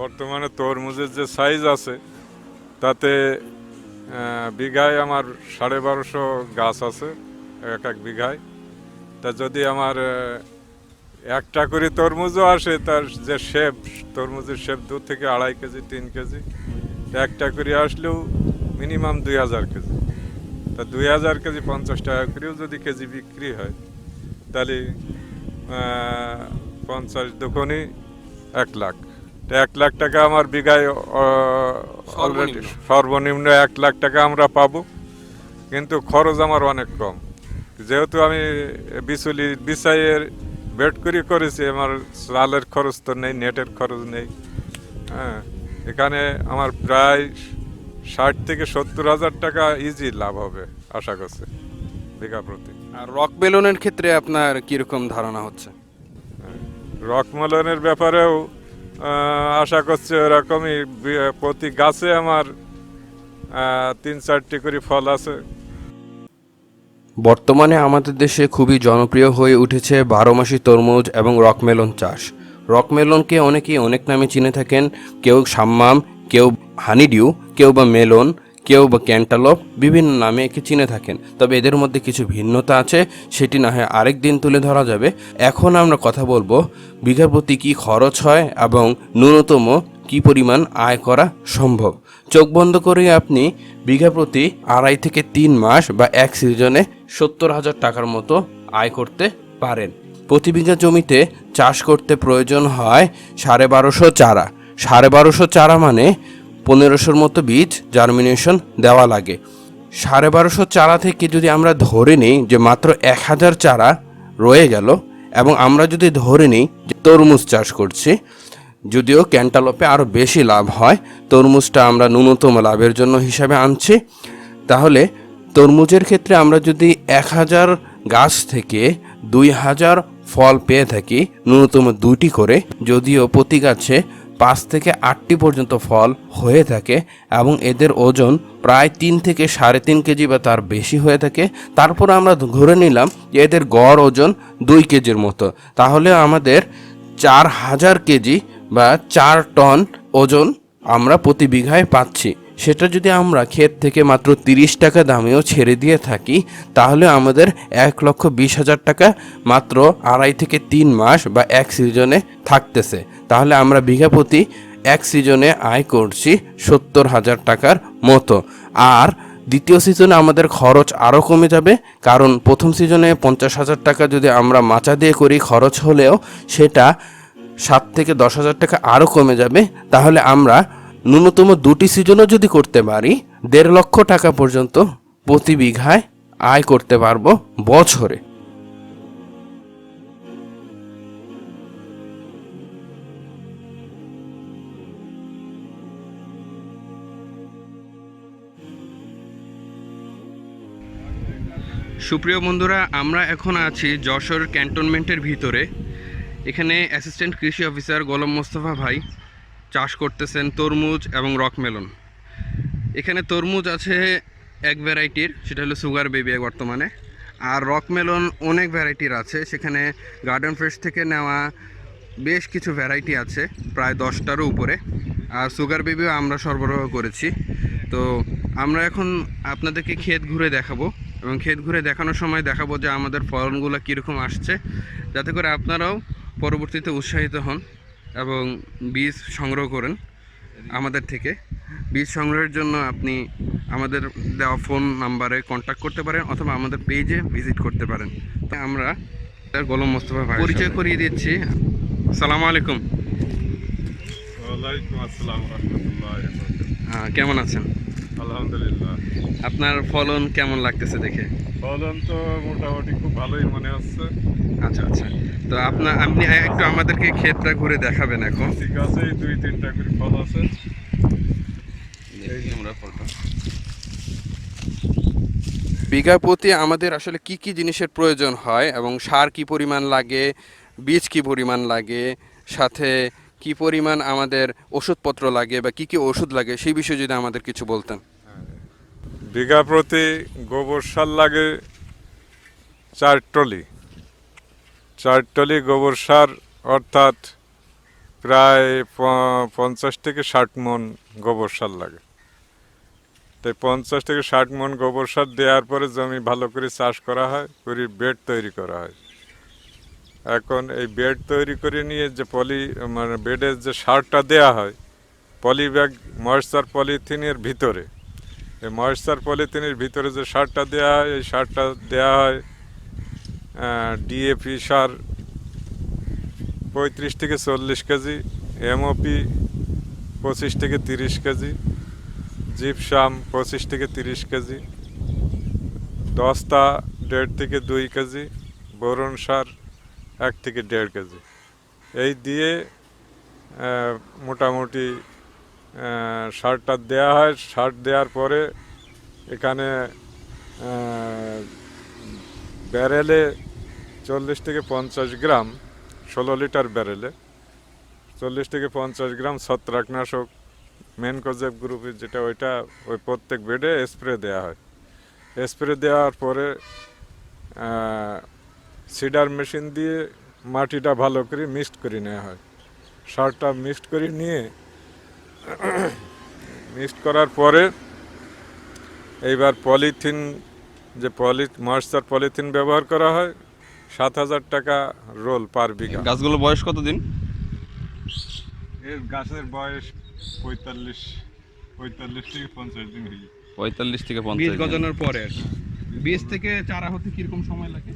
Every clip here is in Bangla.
বর্তমানে তরমুজের যে সাইজ আছে, তাতে বিঘায় আমার সাড়ে বারোশো গাছ আছে, এক এক বিঘায়। তা যদি আমার একটা করে তরমুজও আসে, তার যে শেপ তরমুজের শেপ দু থেকে আড়াই কেজি, তিন কেজি একটা করে আসলেও মিনিমাম দুই হাজার কেজি। তা দুই হাজার কেজি পঞ্চাশ টাকা করেও যদি কেজি বিক্রি হয়, তাহলে পঞ্চাশ দোকানে এক লাখ। তা এক লাখ টাকা আমার বিঘায় অলরেডি সর্বনিম্ন। এক লাখ টাকা আমরা পাবো। কিন্তু খরচ আমার অনেক কম। যেহেতু আমি বিচুলি বিছাইয়ের বেড করি করেছি আমার চালের খরচ তো নেই নেটের খরচ নেই। হ্যাঁ এখানে আমার প্রায় ষাট থেকে সত্তর হাজার টাকা ইজি লাভ হবে আশা করছি বিঘা প্রতি। আর রক বেলুনের ক্ষেত্রে আপনার কীরকম ধারণা হচ্ছে? রক মেলনের ব্যাপারেও আশা করছি ওরকমই প্রতি গাছে আমার তিন চারটি করে ফল আছে। বর্তমানে আমাদের দেশে খুবই জনপ্রিয় হয়ে উঠেছে বারো মাসি তরমুজ এবং রকমেলন চাষ। রকমেলনকে অনেকেই অনেক নামে চিনে থাকেন। কেউ সাম্মাম, কেউ হানিডিউ, কেউ বা মেলন কেউ বা ক্যান্টালপ বিভিন্ন নামে একে চিনে থাকেন, তবে এদের মধ্যে কিছু ভিন্নতা আছে, সেটি না হয় আরেক দিন তুলে ধরা যাবে। এখন আমরা কথা বলব বিঘা প্রতি কী খরচ হয় এবং ন্যূনতম কী পরিমাণ আয় করা সম্ভব। চোখ বন্ধ করে আপনি বিঘা প্রতি আড়াই থেকে তিন মাস বা এক সিজনে সত্তর হাজার টাকার মতো আয় করতে পারেন। প্রতি বিঘা জমিতে চাষ করতে প্রয়োজন হয় সাড়ে বারোশো চারা। সাড়ে বারোশো চারা মানে পনেরোশোর মতো বীজ জার্মিনেশন দেওয়া লাগে। সাড়ে বারোশো চারা থেকে যদি আমরা ধরে নিই যে মাত্র এক হাজার চারা রয়ে গেল, এবং আমরা যদি ধরে নিই যে তরমুজ চাষ করছি, যদিও ক্যান্টালপে আরও বেশি লাভ হয়, তরমুজটা আমরা ন্যূনতম লাভের জন্য হিসাবে আনছি, তাহলে তরমুজের ক্ষেত্রে আমরা যদি এক হাজার গাছ থেকে দুই হাজার ফল পেয়ে থাকি, ন্যূনতম দুইটি করে, যদিও প্রতি গাছে পাঁচ থেকে আটটি পর্যন্ত ফল হয়ে থাকে এবং এদের ওজন প্রায় তিন থেকে সাড়ে তিন কেজি বা তার বেশি হয়ে থাকে। তারপর আমরা ঘুরে নিলাম যে এদের গড় ওজন দুই কেজির মতো। তাহলে আমাদের চার হাজার কেজি বা চার টন ওজন আমরা প্রতি বিঘায় পাচ্ছি। সেটা যদি আমরা ক্ষেত থেকে মাত্র তিরিশ টাকা দামেও ছেড়ে দিয়ে থাকি, তাহলে আমাদের এক লক্ষ বিশ হাজার টাকা মাত্র আড়াই থেকে তিন মাস বা এক সিজনে থাকতেছে। তাহলে আমরা বিঘা প্রতি এক সিজনে আয় করছি সত্তর হাজার টাকার মতো। আর দ্বিতীয় সিজনে আমাদের খরচ আরও কমে যাবে, কারণ প্রথম সিজনে পঞ্চাশ হাজার টাকা যদি আমরা মাচা দিয়ে করি খরচ হলেও সেটা সাত থেকে দশ হাজার টাকা আরও কমে যাবে। তাহলে আমরা ন্যূনতম দুটি সিজনও যদি করতে পারি, দেড় লক্ষ টাকা পর্যন্ত প্রতি বিঘায় আয় করতে পারব বছরে। সুপ্রিয় বন্ধুরা, আমরা এখন আছি যশোর ক্যান্টনমেন্টের ভিতরে। এখানে অ্যাসিস্ট্যান্ট কৃষি অফিসার গোলাম মোস্তফা ভাই চাষ করতেছেন তরমুজ এবং রকমেলন এখানে তরমুজ আছে এক ভ্যারাইটির সেটা হলো সুগার বেবি বর্তমানে। আর রকমেলন অনেক ভ্যারাইটির আছে। সেখানে গার্ডেন ফ্রেশ থেকে নেওয়া বেশ কিছু ভ্যারাইটি আছে, প্রায় দশটারও উপরে। আর সুগার বেবিও আমরা সরবরাহ করেছি। তো আমরা এখন আপনাদেরকে ক্ষেত ঘুরে দেখাবো এবং ক্ষেত ঘুরে দেখানোর সময় দেখাবো যে আমাদের ফলনগুলো কীরকম আসছে, যাতে করে আপনারাও পরবর্তীতে উৎসাহিত হন। এবং বীজ সংগ্রহ করেন আমাদের থেকে। বীজ সংগ্রহের জন্য আপনি আমাদের দেওয়া ফোন নাম্বারে কন্ট্যাক্ট করতে পারেন অথবা আমাদের পেজে ভিজিট করতে পারেন। তো আমরা তার গোলাম মোস্তফা ভাই পরিচয় করিয়ে দিচ্ছি। সালামু আলাইকুম। ওয়ালাইকুম আসসালাম রহমতুল্লাহ কেমন আছেন? আলহামদুলিল্লাহ। আপনার ফলন কেমন লাগতেছে দেখে? ফলন তো মোটামুটি খুব ভালোই মনে হচ্ছে। আচ্ছা আচ্ছা। তো আপনার আপনি একটু আমাদেরকে ক্ষেতটা ঘুরে দেখাবেন এখন। ঠিক আছে এই দুই তিনটা করে ফল আছে। বিঘা প্রতি আমাদের আসলে কি কি জিনিসের প্রয়োজন হয় এবং সার কি পরিমাণ লাগে বীজ কি পরিমাণ লাগে সাথে কি পরিমাণ আমাদের ওষুধপত্র লাগে বা কি কি ওষুধ লাগে সেই বিষয়ে যদি আমাদের কিছু বলতেন। বিঘা প্রতি গোবর সার লাগে চার টলি। চার টলি গোবর সার, অর্থাৎ প্রায় পঞ্চাশ থেকে ষাট মন গোবর সার লাগে। তাই পঞ্চাশ থেকে ষাট মন গোবর সার দেওয়ার পরে জমি ভালো করে চাষ করা হয়, করে বেড তৈরি করা হয়। এখন এই বেড তৈরি করে নিয়ে যে পলি মানে বেডের যে সারটা দেয়া হয়, পলি ব্যাগ, ময়েশ্চার পলিথিনের ভিতরে এই ময়েশ্চার পলিথিনের ভিতরে যে সারটা দেওয়া হয়, এই সারটা দেওয়া হয় ডিএপি সার পঁয়ত্রিশ থেকে চল্লিশ কেজি এমওপি পঁচিশ থেকে তিরিশ কেজি, জিপসাম পঁচিশ থেকে তিরিশ কেজি, দস্তা দেড় থেকে দুই কেজি, বোরন সার এক থেকে দেড় কেজি। এই দিয়ে মোটামুটি সারটা দেওয়া হয়। সার দেওয়ার পরে এখানে ব্যারেলে চল্লিশ থেকে পঞ্চাশ গ্রাম, ষোলো লিটার ব্যারেলে চল্লিশ থেকে পঞ্চাশ গ্রাম ছত্রাকনাশক মেন মেনকোজেব গ্রুপের যেটা ওইটা ওই প্রত্যেক বেডে স্প্রে দেওয়া হয়। স্প্রে দেওয়ার পরে সিডার মেশিন দিয়ে মাটিটা ভালো করে মিক্সড করে নেওয়া হয়। সারটা মিক্সড করে নিয়ে মিক্সড করার পরে এইবার পলিথিন যে পলি ময়েশ্চার পলিথিন ব্যবহার করা হয় সাত হাজার টাকা রোল পার বিঘা। গাছগুলো বয়স কতদিন এর গাছের বয়স পঁয়তাল্লিশ পঁয়তাল্লিশ থেকে পঞ্চাশ দিন হয়ে পঁয়তাল্লিশ থেকে পঞ্চাশ। গজানোর পরে আর কি। বীজ থেকে চারা হতে কীরকম সময় লাগে?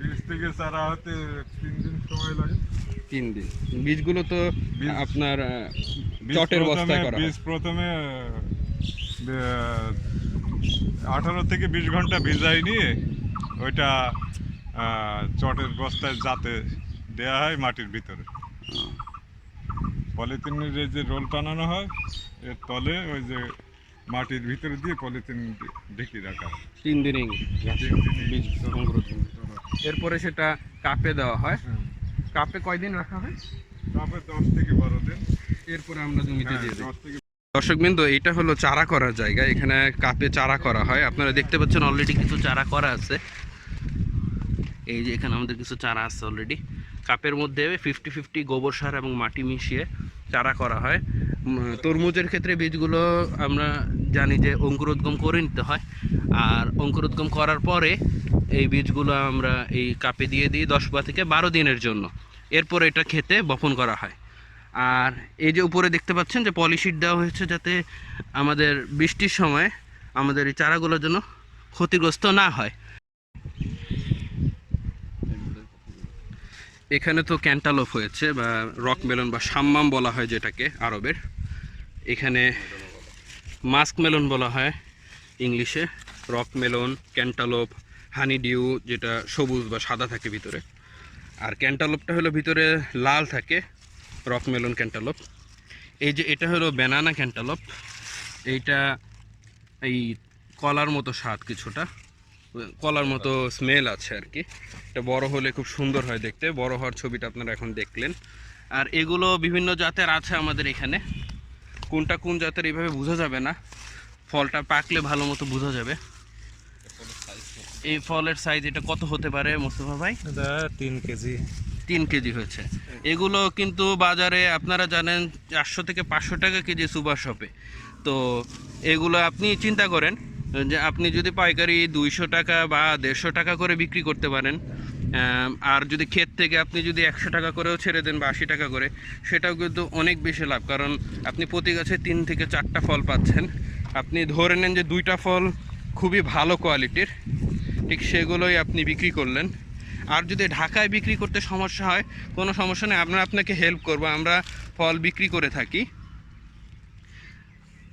বীজ থেকে চারা হতে তিন দিন সময় লাগে। তিন দিন। বীজগুলো তো আপনার চটের বস্তায় করা বীজ প্রথমে আঠারো থেকে বিশ ঘণ্টা ভিজাই নিয়ে ওইটা চটের বস্তায় যাতে দেয়া হয় মাটির ভিতরে। পলিথিনের এই যে রোল টানানো হয় এর তলে ওই যে মাটির ভিতরে দিয়ে পলিথিন ঢেকে রাখা হয়। তিন বীজ সংরক্ষণ এরপরে সেটা কাপে দেওয়া হ্যাঁ। কাপে কয়দিন রাখা হয়? তারপরে দশ থেকে বারো দিন। এরপরে আমরা জমিতে হ্যাঁ, দিয়ে দিই। দর্শকবৃন্দ এটা হলো চারা করার জায়গা। এখানে কাপে চারা করা হয়। আপনারা দেখতে পাচ্ছেন অলরেডি কিছু চারা করা আছে। এই যে এখানে আমাদের কিছু চারা আছে অলরেডি কাপের মধ্যে ফিফটি ফিফটি গোবর সার এবং মাটি মিশিয়ে চারা করা হয়। তরমুজের ক্ষেত্রে বীজগুলো আমরা জানি যে অঙ্কুরোদ্গম করে নিতে হয়। আর অঙ্কুরোদ্গম করার পরে এই বীজগুলো আমরা এই কাপে দিয়ে দিই দশ বা থেকে বারো দিনের জন্য। এরপর এটা খেতে বপন করা হয়। আর এই যে উপরে দেখতে পাচ্ছেন যে পলিশিট দেওয়া হয়েছে যাতে আমাদের বৃষ্টির সময় আমাদের এই চারাগুলোর জন্য ক্ষতিগ্রস্ত না হয়। এখানে তো ক্যান্টালোপ হয়েছে বা রক মেলন বা সাম্মাম বলা হয় যেটাকে আরবের। এখানে মাস্ক মেলন বলা হয় ইংলিশে। Rock melon cantaloupe honeydew যেটা সবুজ বা সাদা থাকে ভিতরে। আর ক্যান্টালোপটা হলো ভিতরে লাল থাকে, রক মেলন ক্যান্টালোপ। এই যে এটা হলো ব্যানানা ক্যান্টালোপ। এইটা এই কলার মতো স্বাদ কিছুটা, কলার মতো স্মেল আছে আর কি। এটা বড় হলে খুব সুন্দর হয় দেখতে, বড় হওয়ার ছবিটা আপনারা এখন দেখলেন। আর এগুলো বিভিন্ন জাতের আছে আমাদের এখানে। কোনটা কোন জাতের এইভাবে বোঝা যাবে না। ফলটা পাকলে ভালো মতো বোঝা যাবে। এই ফলের সাইজ এটা কত হতে পারে মোস্তফা ভাই? তিন কেজি। তিন কেজি হয়েছে। এগুলো কিন্তু বাজারে আপনারা জানেন চারশো থেকে পাঁচশো টাকা কেজি সুপার শপে তো এগুলো আপনি চিন্তা করেন যে আপনি যদি পাইকারি দুইশো টাকা বা দেড়শো টাকা করে বিক্রি করতে পারেন আর যদি ক্ষেত থেকে আপনি যদি একশো টাকা করেও ছেড়ে দেন বা আশি টাকা করে সেটাও কিন্তু অনেক বেশি লাভ। কারণ আপনি প্রতি গাছে তিন থেকে চারটা ফল পাচ্ছেন। আপনি ধরে নেন যে দুইটা ফল খুবই ভালো কোয়ালিটির ঠিক সেগুলোই আপনি বিক্রি করলেন। আর যদি ঢাকায় বিক্রি করতে সমস্যা হয়, কোনো সমস্যা নেই, আমরা আপনাকে হেল্প করব, আমরা ফল বিক্রি করে থাকি।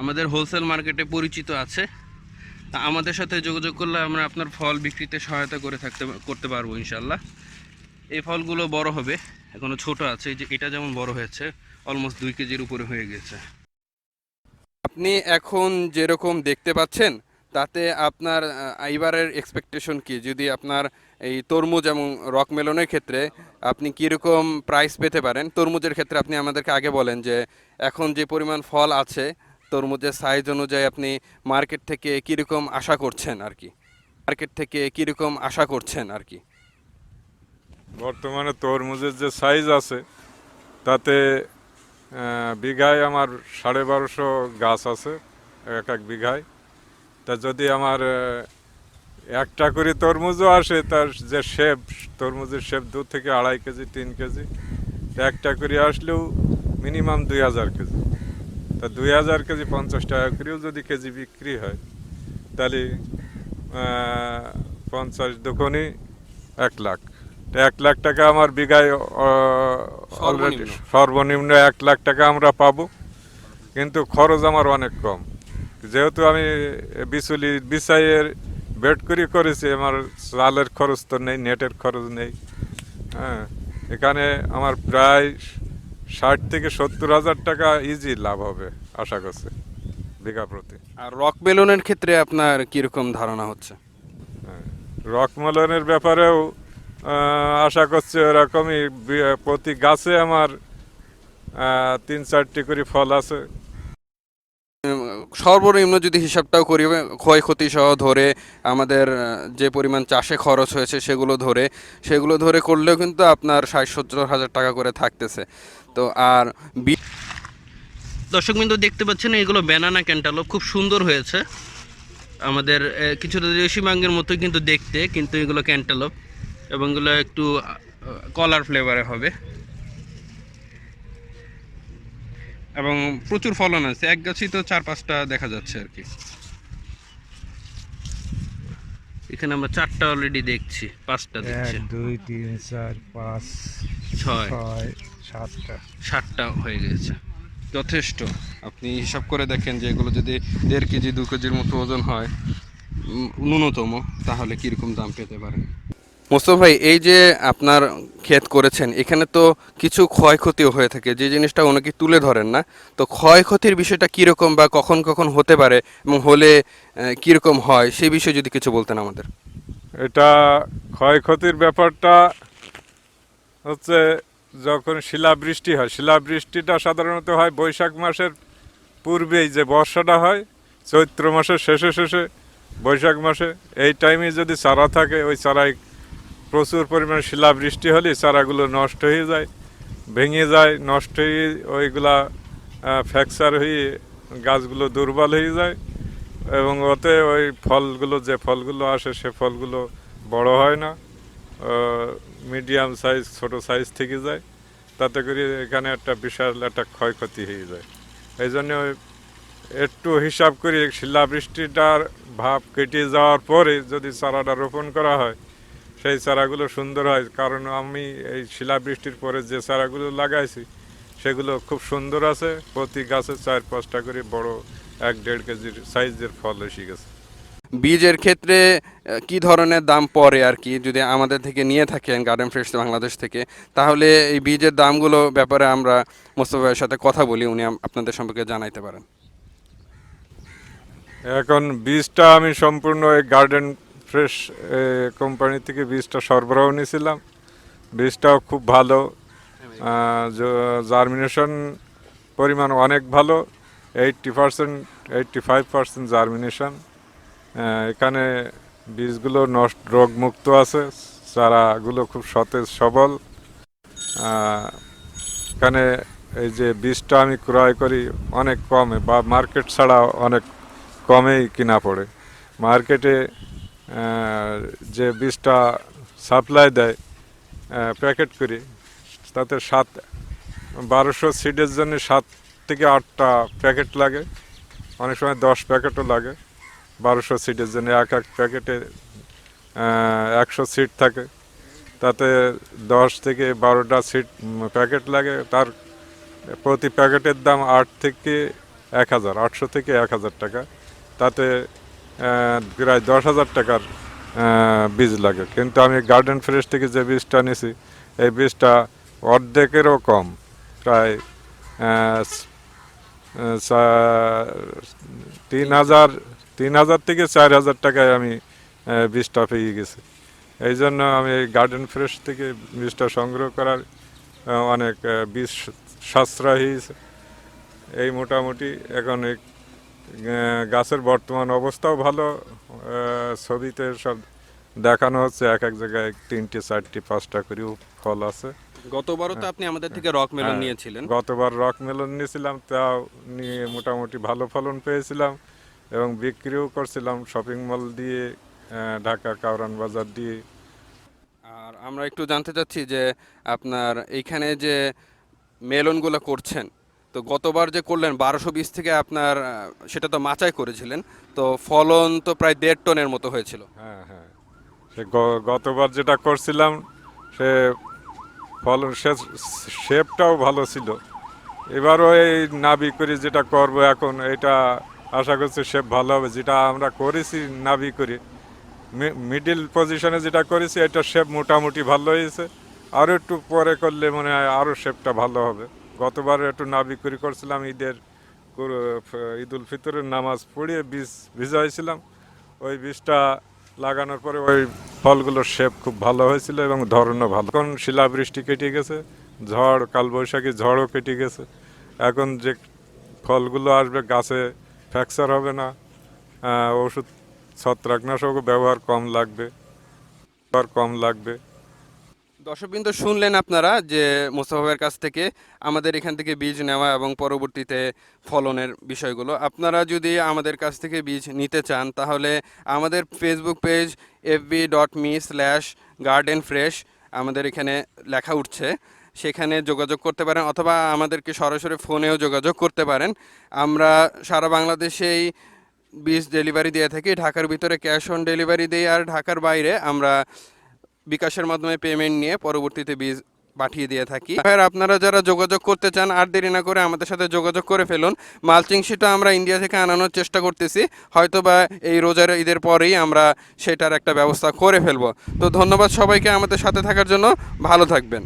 আমাদের হোলসেল মার্কেটে পরিচিত আছে। তা আমাদের সাথে যোগাযোগ করলে আমরা আপনার ফল বিক্রিতে সহায়তা করে থাকতে, করতে পারব ইনশাল্লাহ এই ফলগুলো বড় হবে, এখনও ছোট আছে যে এটা যেমন বড় হয়েছে অলমোস্ট দুই কেজির উপরে হয়ে গেছে। আপনি এখন যেরকম দেখতে পাচ্ছেন তাতে আপনার এইবারের এক্সপেকটেশন কি? যদি আপনার এই তরমুজ এবং রক মেলনের ক্ষেত্রে আপনি কীরকম প্রাইস পেতে পারেন? তরমুজের ক্ষেত্রে আপনি আমাদেরকে আগে বলেন যে, এখন যে পরিমাণ ফল আছে, তরমুজের সাইজ অনুযায়ী আপনি মার্কেট থেকে কীরকম আশা করছেন আর কি? মার্কেট থেকে কীরকম আশা করছেন আর কি? বর্তমানে তরমুজের যে সাইজ আছে, তাতে বিঘায় আমার সাড়ে বারোশো গাছ আছে, এক এক বিঘায়। তা যদি আমার একটা করে তরমুজও আসে তার যে শেপ তরমুজের শেপ দু থেকে আড়াই কেজি তিন কেজি একটা করে আসলেও মিনিমাম দুই হাজার কেজি। তা দুই হাজার কেজি পঞ্চাশ টাকা করেও যদি কেজি বিক্রি হয় তাহলে পঞ্চাশ দোকানে এক লাখ। তা এক লাখ টাকা আমার বিঘায় অলরেডি। সর্বনিম্ন এক লাখ টাকা আমরা পাবো। কিন্তু খরচ আমার অনেক কম। যেহেতু আমি বিচুলি বিছাইয়ের বেড করে করেছি আমার চালের খরচ তো নেই নেটের খরচ নেই। হ্যাঁ এখানে আমার প্রায় ষাট থেকে সত্তর হাজার টাকা ইজি লাভ হবে আশা করছি বিঘা প্রতি। আর রক মেলনের ক্ষেত্রে আপনার কীরকম ধারণা হচ্ছে? রক মেলনের ব্যাপারেও আশা করছি ওরকমই প্রতি গাছে আমার তিন চারটি করে ফল আছে। সর্বনিম্ন যদি হিসাবটাও করি ক্ষয়ক্ষতি সহ ধরে আমাদের যে পরিমাণ চাষে খরচ হয়েছে সেগুলো ধরে সেগুলো ধরে করলেও কিন্তু আপনার ষাট সত্তর হাজার টাকা করে থাকতেছে। তো আর দর্শক বিন্দু, দেখতে পাচ্ছেন এগুলো ব্যানানা ক্যান্টালপ খুব সুন্দর হয়েছে। আমাদের কিছুটা দেশি মাঙ্গের মতো কিন্তু দেখতে, কিন্তু এগুলো ক্যান্টালপ এবং এগুলো একটু কলার ফ্লেভারে হবে। এবং প্রচুর ফলন আছে। এক গাছই তো চার পাঁচটা দেখা যাচ্ছে আর কি। এখানে আমরা চারটা অলরেডি দেখছি পাঁচটা দেখছি। দুই তিন চার পাঁচ ছয়। সাতটা। ষাটটা হয়ে গেছে। যথেষ্ট। আপনি হিসাব করে দেখেন যে এগুলো যদি দেড় কেজি দু কেজির মতো ওজন হয় ন্যূনতম তাহলে কীরকম দাম পেতে পারেন মোস্তফা ভাই, এই যে আপনার ক্ষেত করেছেন, এখানে তো কিছু ক্ষয়ক্ষতিও হয়ে থাকে। যে জিনিসটা অনেকে তুলে ধরেন না, তো ক্ষয়ক্ষতির বিষয়টা কীরকম বা কখন কখন হতে পারে এবং হলে কীরকম হয়, সেই বিষয়ে যদি কিছু বলতেন আমাদের। এটা ক্ষয়ক্ষতির ব্যাপারটা হচ্ছে যখন শিলাবৃষ্টি হয়, শিলাবৃষ্টিটা সাধারণত হয় বৈশাখ মাসের পূর্বেই যে বর্ষাটা হয়, চৈত্র মাসের শেষে শেষে বৈশাখ মাসে। এই টাইমে যদি চারা থাকে, ওই চারায় প্রচুর পরিমাণে শিলাবৃষ্টি হলে চারাগুলো নষ্ট হয়ে যায়, ভেঙে যায়, নষ্ট হয়ে ওইগুলা ফ্র্যাকচার হয়ে গাছগুলো দুর্বল হয়ে যায় এবং ওতে ওই ফলগুলো যে ফলগুলো আসে সে ফলগুলো বড় হয় না মিডিয়াম সাইজ ছোট সাইজ থেকে যায়। তাতে করে এখানে একটা বিশাল একটা ক্ষয়ক্ষতি হয়ে যায়। এই জন্য একটু হিসাব করে শিলাবৃষ্টিটার ভাব কেটে যাওয়ার পরে যদি চারাটা রোপণ করা হয় সেই চারাগুলো সুন্দর হয়। কারণ আমি এই শিলাবৃষ্টির পরে যে চারাগুলো লাগাইছি সেগুলো খুব সুন্দর আছে। প্রতি গাছে চার পাঁচটা করে বড় এক দেড় কেজির সাইজের ফল এসে গেছে। বীজের ক্ষেত্রে কি ধরনের দাম পড়ে আর কি? যদি আমাদের থেকে নিয়ে থাকেন গার্ডেন ফ্রেশ বাংলাদেশ থেকে তাহলে এই বীজের দামগুলো ব্যাপারে আমরা মোস্তফা সাথে কথা বলি উনি আপনাদের সম্পর্কে জানাইতে পারেন। এখন বীজটা আমি সম্পূর্ণ এই গার্ডেন ফ্রেশ কোম্পানি থেকে বীজটা সরবরাহ নিয়েছিলাম। বীজটাও খুব ভালো। জার্মিনেশন পরিমাণ অনেক ভালো। Eighty percent eighty five percent germination এখানে বীজগুলো নষ্ট, রোগমুক্ত আছে। চারাগুলো খুব সতেজ, সবল। এখানে এই যে বীজটা আমি ক্রয় করি অনেক কমে, বা মার্কেট ছাড়া অনেক কমেই কিনা পড়ে। মার্কেটে যে বীজটা সাপ্লাই দেয় প্যাকেট করি, তাতে সাত, বারোশো সিডের জন্য সাত থেকে আটটা প্যাকেট লাগে। অনেক সময় দশ প্যাকেটও লাগে, বারোশো সিটের জন্য এক এক প্যাকেটে একশো সিট থাকে। তাতে দশ থেকে বারোটা সিট প্যাকেট লাগে। তার প্রতি প্যাকেটের দাম আট থেকে এক হাজার, আটশো থেকে এক হাজার টাকা। তাতে প্রায় দশ হাজার টাকার বীজ লাগে। কিন্তু আমি গার্ডেন ফ্রেশ থেকে যে বীজটা নিয়েছি এই বীজটা অর্ধেকেরও কম। প্রায় তিন হাজার তিন হাজার থেকে চার হাজার টাকায় আমি বীজটা পেয়ে গেছি। এই জন্য আমি গার্ডেন ফ্রেশ থেকে বীজটা সংগ্রহ করার অনেক বীজ সাশ্রয় হয়েছে। এই মোটামুটি এখন গাছের বর্তমান অবস্থাও ভালো ছবিতে সব দেখানো হচ্ছে এক এক জায়গায় তিনটে চারটে পাঁচটা করেও ফল আছে। গতবারও তো আপনি আমাদের থেকে রক মেলন হ্যাঁ, নিয়েছিলেন। গতবার রক মেলন নিয়েছিলাম তাও নিয়ে মোটামুটি ভালো ফলন পেয়েছিলাম এবং বিক্রিও করছিলাম শপিং মল দিয়ে ঢাকা কাউরান বাজার দিয়ে। আর আমরা একটু জানতে চাচ্ছি যে আপনার এইখানে যে মেলনগুলো করছেন তো গতবার যে করলেন, বারোশো বিশ থেকে আপনার সেটা তো মাচাই করেছিলেন, তো ফলন তো প্রায় দেড় টনের মতো হয়েছিল। হ্যাঁ হ্যাঁ। সে গতবার যেটা করছিলাম, সে ফলন, সে শেপটাও ভালো ছিল। এবারও এই নাবি করে যেটা করব এখন, এটা আশা করছি শেপ ভালো হবে। যেটা আমরা করেছি নাবি করে মিডিল পজিশনে যেটা করেছি, এটা শেপ মোটামুটি ভালো হয়েছে। আরও একটু পরে করলে মনে হয় আরও শেপটা ভালো হবে। গতবার একটু নাবি করে করছিলাম, ঈদের ঈদুল ফিতরের নামাজ পড়িয়ে বীজ, ভিজা হয়েছিলাম। ওই বীজটা লাগানোর পরে ওই ফলগুলোর শেপ খুব ভালো হয়েছিল এবং ধরনও ভালো। এখন শিলাবৃষ্টি কেটে গেছে, ঝড়, কালবৈশাখী ঝড়ও কেটে গেছে। এখন যে ফলগুলো আসবে গাছে ফ্র্যাকচার হবে না ওষুধ ছত্রাকনাশকও ব্যবহার কম লাগবে, ব্যবহার কম লাগবে। দর্শকবৃন্দ, শুনলেন আপনারা যে মোস্তফাবের কাছ থেকে আমাদের এখান থেকে বীজ নেওয়া এবং পরবর্তীতে ফলনের বিষয়গুলো। আপনারা যদি আমাদের কাছ থেকে বীজ নিতে চান, তাহলে আমাদের Facebook page FB dot me slash garden fresh আমাদের এখানে লেখা উঠছে। সেখানে যোগাযোগ করতে পারেন অথবা আমাদেরকে সরাসরি ফোনেও যোগাযোগ করতে পারেন। আমরা সারা বাংলাদেশেই বীজ ডেলিভারি দিয়ে থাকি। ঢাকার ভিতরে ক্যাশ অন ডেলিভারি দিই আর ঢাকার বাইরে আমরা বিকাশের মাধ্যমে পেমেন্ট নিয়ে পরবর্তীতে বীজ পাঠিয়ে দিয়ে থাকি। আর আপনারা যারা যোগাযোগ করতে চান, আর দেরি না করে আমাদের সাথে যোগাযোগ করে ফেলুন। মালচিং শিটও আমরা ইন্ডিয়া থেকে আনানোর চেষ্টা করতেছি। হয়তো বা এই রোজার ঈদের পরেই আমরা সেটার একটা ব্যবস্থা করে ফেলব। তো ধন্যবাদ সবাইকে আমাদের সাথে থাকার জন্য। ভালো থাকবেন।